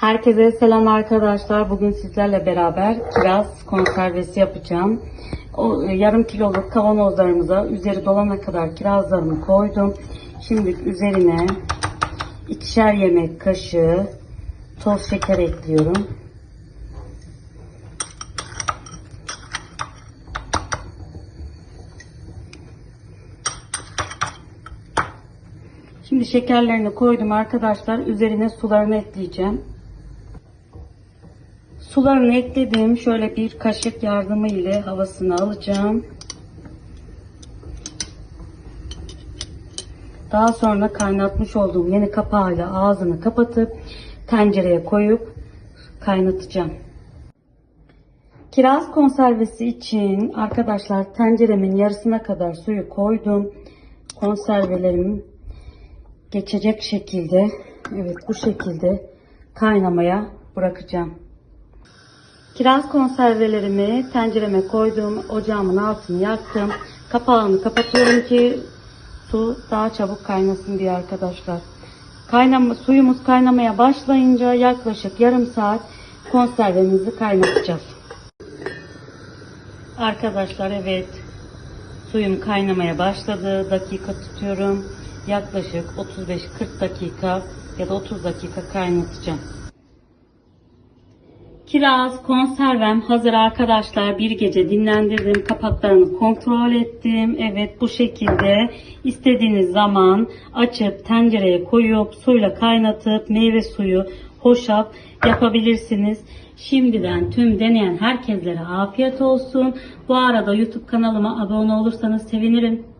Herkese selam arkadaşlar. Bugün sizlerle beraber kiraz konservesi yapacağım. O e, yarım kiloluk kavanozlarımıza üzeri dolana kadar kirazlarımı koydum. Şimdi üzerine ikişer yemek kaşığı toz şeker ekliyorum. Şimdi şekerlerini koydum arkadaşlar. Üzerine sularını ekleyeceğim. Sularını ekledim. Şöyle bir kaşık yardımı ile havasını alacağım. Daha sonra kaynatmış olduğum yeni kapağıyla ağzını kapatıp tencereye koyup kaynatacağım. Kiraz konservesi için arkadaşlar tenceremin yarısına kadar suyu koydum. Konservelerim geçecek şekilde evet bu şekilde kaynamaya bırakacağım. Kiraz konservelerimi tencereme koydum. Ocağımın altını yaktım. Kapağını kapatıyorum ki su daha çabuk kaynasın diye arkadaşlar. Kaynama, suyumuz kaynamaya başlayınca yaklaşık yarım saat konservemizi kaynatacağız. Arkadaşlar evet suyum kaynamaya başladı. Dakika tutuyorum. Yaklaşık 35-40 dakika ya da 30 dakika kaynatacağım. Kiraz konservem hazır arkadaşlar. Bir gece dinlendirdim. Kapaklarını kontrol ettim. Evet bu şekilde istediğiniz zaman açıp tencereye koyup suyla kaynatıp meyve suyu hoşaf yapabilirsiniz. Şimdiden tüm deneyen herkeslere afiyet olsun. Bu arada YouTube kanalıma abone olursanız sevinirim.